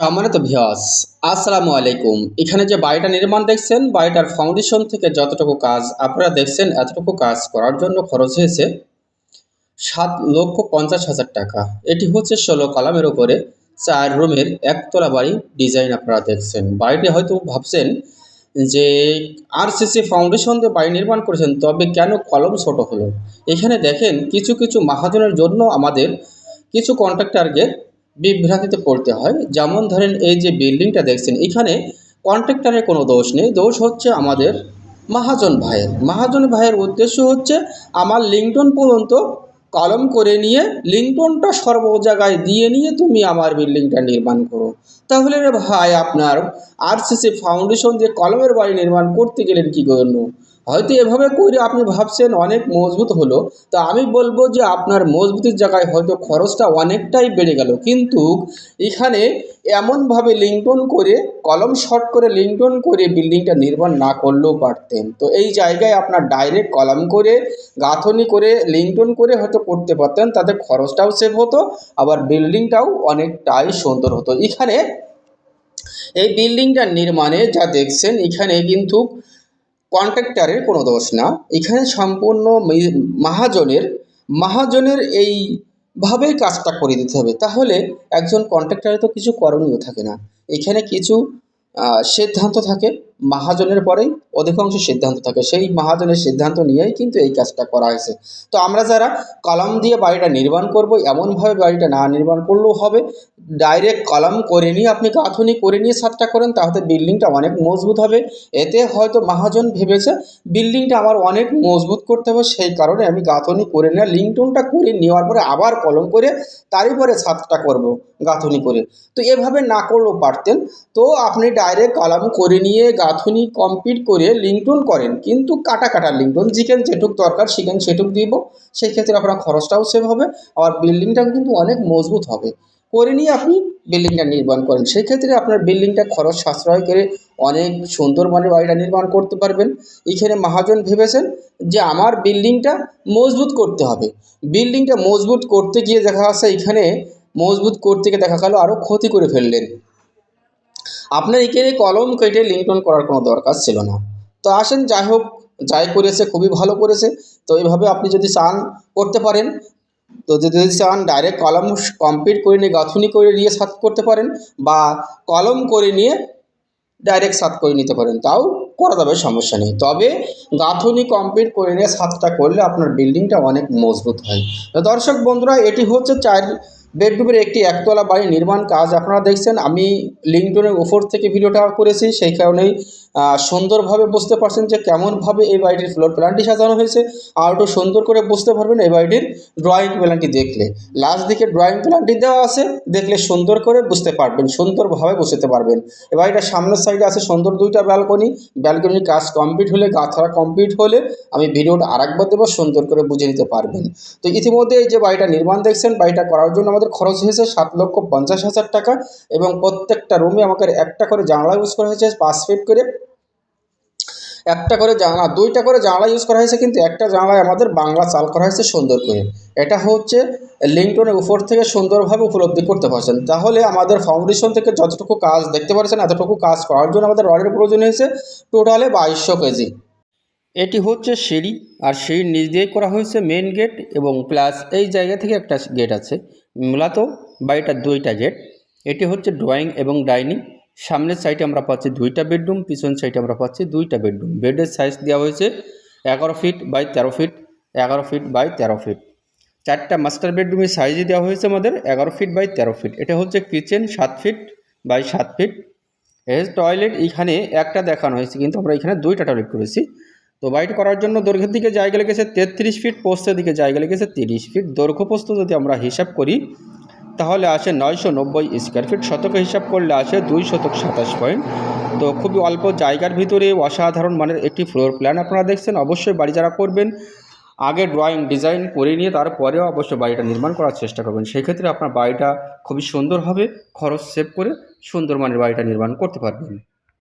সম্মানিত ভিওয়াস আসসালামু আলাইকুম। এখানে যে বাড়িটা নির্মাণ দেখছেন, বাড়িটার ফাউন্ডেশন থেকে যতটুকু কাজ আপনারা দেখছেন, এতটুকু কাজ করার জন্য খরচ হয়েছে সাত লক্ষ পঞ্চাশ হাজার টাকা। এটি হচ্ছে ষোলো কলামের উপরে চার রুমের একতলা বাড়ি ডিজাইন আপনারা দেখছেন। বাড়িটি হয়তো ভাবছেন যে আরসিসি ফাউন্ডেশন দিয়ে বাড়ি নির্মাণ করেছেন, তবে কেন কলম ছোট হলো? এখানে দেখেন কিছু কিছু মাহাজনের জন্য আমাদের কিছু কন্ট্রাক্টরকে বিভ্রান্তিতে পড়তে হয়। যেমন ধরেন এই যে বিল্ডিংটা দেখছেন, এখানে কন্ট্রাক্টরের কোনো দোষ নেই। দোষ হচ্ছে আমাদের মহাজন ভাইয়ের। মহাজন ভাইয়ের উদ্দেশ্য হচ্ছে আমার লিঙ্কটন পর্যন্ত কলম করে নিয়ে লিঙ্কটনটা সর্ব জায়গায় দিয়ে নিয়ে তুমি আমার বিল্ডিংটা নির্মাণ করো। তাহলে রে ভাই আপনার আরসিসি ফাউন্ডেশন দিয়ে কলমের বাড়ি নির্মাণ করতে গেলেন কী জন্য? হয়তো এভাবে করে আপনি ভাবছেন অনেক মজবুত হলো, তো আমি বলব যে আপনার মজবুতির জায়গায় হয়তো খরচটা অনেকটাই বেড়ে গেল। কিন্তু এখানে এমনভাবে লিঙ্কটন করে, কলম শর্ট করে লিঙ্কটন করে বিল্ডিংটা নির্মাণ না করলেও পারতেন। তো এই জায়গায় আপনার ডাইরেক্ট কলম করে, গাঁথনি করে লিঙ্কটন করে হয়তো করতে পারতেন, তাতে খরচটাও সেভ হতো, আবার বিল্ডিংটাও অনেকটাই সুন্দর হতো। এখানে এই বিল্ডিংটা নির্মাণে যা দেখছেন, এখানে কিন্তু কন্ট্রাক্টরের কোনো দোষ না। এখানে সম্পূর্ণ মাহাজনের, মহাজনের এই এইভাবেই কাজটা করে দিতে হবে। তাহলে একজন কন্ট্রাক্টরের তো কিছু করণীয় থাকে না। এখানে কিছু সিদ্ধান্ত থাকে। মহাজনের পরেই অধিকাংশ সিদ্ধান্ত থাকে। সেই মহাজনের সিদ্ধান্ত নিয়েই কিন্তু এই কাজটা করা হয়েছে। তো আমরা যারা কলম দিয়ে বাড়িটা নির্মাণ করব, এমনভাবে বাড়িটা না নির্মাণ করলেও হবে। ডাইরেক্ট কলম করে নিয়ে আপনি গাঁথনি করে নিয়ে ছাদটা করেন, তাহলে বিল্ডিংটা অনেক মজবুত হবে। এতে হয়তো মহাজন ভেবেছে, বিল্ডিংটা আমার অনেক মজবুত করতে হবে, সেই কারণে আমি গাঁথনি করে নেওয়া লিঙ্কটনটা করে নেওয়ার পরে আবার কলম করে তারই পরে ছাদটা করব গাঁথনি করে। তো এভাবে না করলেও পারতেন। তো আপনি ডাইরেক্ট কলম করে নিয়ে গাঁথনি কমপ্লিট করে লিঙ্কটন করেন। কিন্তু কাটা কাটা লিঙ্কটন যেখানে যেটুক দরকার সেখানে সেটুক দিব। সেই ক্ষেত্রে আপনার খরচটাও সেভ হবে আর বিল্ডিংটাও কিন্তু অনেক মজবুত হবে। করে নিয়ে আপনি বিল্ডিংটা নির্মাণ করেন। সেক্ষেত্রে আপনার বিল্ডিংটা খরচ সাশ্রয় করে অনেক সুন্দর মানের বাড়িটা নির্মাণ করতে পারবেন। এখানে মহাজন ভেবেছেন যে আমার বিল্ডিংটা মজবুত করতে হবে। বিল্ডিংটা মজবুত করতে গিয়ে দেখা যাচ্ছে এখানে মজবুত করতে গিয়ে দেখা গেল আরও ক্ষতি করে ফেললেন। আপনার এখানে কলম কেটে লিঙ্কটন করার কোনো দরকার ছিল না। তো আসেন, যাই হোক, যাই করেছে, খুবই ভালো করেছে। তো এইভাবে আপনি যদি চান, করতে পারেন। তো যদি চান ডাইরেক্ট কলম কমপ্লিট করে নিয়ে, গাঁথুনি করে নিয়ে সাত করতে পারেন বা কলম করে নিয়ে ডাইরেক্ট সাত করে নিতে পারেন, তাও করা যাবে, সমস্যা নেই। তবে গাঁথনি কমপ্লিট করে নিয়ে সাতটা করলে আপনার বিল্ডিংটা অনেক মজবুত হয়। দর্শক বন্ধুরা, এটি হচ্ছে চার বেডরুমের একটি একতলা বাড়ি নির্মাণ কাজ আপনারা দেখছেন। আমি লিঙ্কডনের ওপর থেকে ভিডিওটা করেছি, সেই কারণেই সুন্দরভাবে বুঝতে পারছেন যে কেমনভাবে এই বাড়িটির ফ্লোর প্ল্যানটি সাজানো হয়েছে আর একটু সুন্দর করে বুঝতে পারবেন এই বাড়িটির ড্রয়িং প্ল্যানটি দেখলে। লাস্ট দিকে ড্রয়িং প্ল্যানটি দেওয়া আছে, দেখলে সুন্দর করে বুঝতে পারবেন, সুন্দরভাবে বুঝতে পারবেন। এ বাড়িটার সামনের সাইডে আছে সুন্দর দুইটা ব্যালকনি ব্যালকনির কাজ কমপ্লিট হলে, গাছাড়া কমপ্লিট হলে আমি ভিডিওটা আরেকবার দেবো, সুন্দর করে বুঝে নিতে পারবেন। তো ইতিমধ্যে এই যে বাড়িটা নির্মাণ দেখছেন, বাড়িটা করার জন্য আমাদের খরচ হয়েছে সাত লক্ষ পঞ্চাশ হাজার টাকা এবং প্রত্যেকটা রুমে আমাকে একটা করে জানলা ইউজ করা হয়েছে, পাঁচ ফিট করে। একটা করে জানলা, দুইটা করে জানলা ইউজ করা হয়েছে কিন্তু একটা জানলায় আমাদের বাংলা চাল করা হয়েছে সুন্দর করে। এটা হচ্ছে লিঙ্কটনের উপর থেকে সুন্দরভাবে উপলব্ধি করতে পারছেন। তাহলে আমাদের ফাউন্ডেশন থেকে যতটুকু কাজ দেখতে পারছেন, এতটুকু কাজ করার জন্য আমাদের রডের প্রয়োজন হয়েছে টোটালে বাইশশো কেজি এটি হচ্ছে সিঁড়ি, আর সিঁড়ির নিচ দিয়ে করা হয়েছে মেন গেট এবং প্লাস এই জায়গা থেকে একটা গেট আছে। মূলত বাড়িটার দুইটা গেট এটি হচ্ছে ড্রয়িং এবং ডাইনিং সামনের সাইডে আমরা পাচ্ছি দুইটা বেডরুম পিছন সাইডে আমরা পাচ্ছি দুইটা বেডরুম বেডের সাইজ দেওয়া হয়েছে এগারো ফিট বাই তেরো ফিট এগারো ফিট বাই তেরো ফিট চারটা মাস্টার বেডরুমের সাইজে দেওয়া হয়েছে আমাদের এগারো ফিট বাই তেরো ফিট এটা হচ্ছে কিচেন সাত ফিট বাই সাত ফিট এর টয়লেট এখানে একটা দেখানো হয়েছে, কিন্তু আমরা এখানে দুইটা টয়লেট করেছি। তো বাইট করার জন্য দৈর্ঘ্যের দিকে জায়গা লেগেছে তেত্রিশ ফিট পোস্তের দিকে জায়গা লেগেছে তিরিশ ফিট দৈর্ঘ্য পোস্ত যদি আমরা হিসাব করি তাহলে আসে নয়শো নব্বই স্কোয়ার ফিট শতক হিসাব করলে আসে দুই শতক সাতাশ পয়েন্ট তো খুবই অল্প জায়গার ভিতরে অসাধারণ মানের একটি ফ্লোর প্ল্যান আপনারা দেখছেন। অবশ্যই বাড়ি যারা করবেন, আগে ড্রয়িং ডিজাইন করে নিয়ে তারপরেও অবশ্যই বাড়িটা নির্মাণ করার চেষ্টা করবেন। সেই ক্ষেত্রে আপনার বাড়িটা খুবই সুন্দর হবে, খরচ সেভ করে সুন্দর মানের বাড়িটা নির্মাণ করতে পারবেন।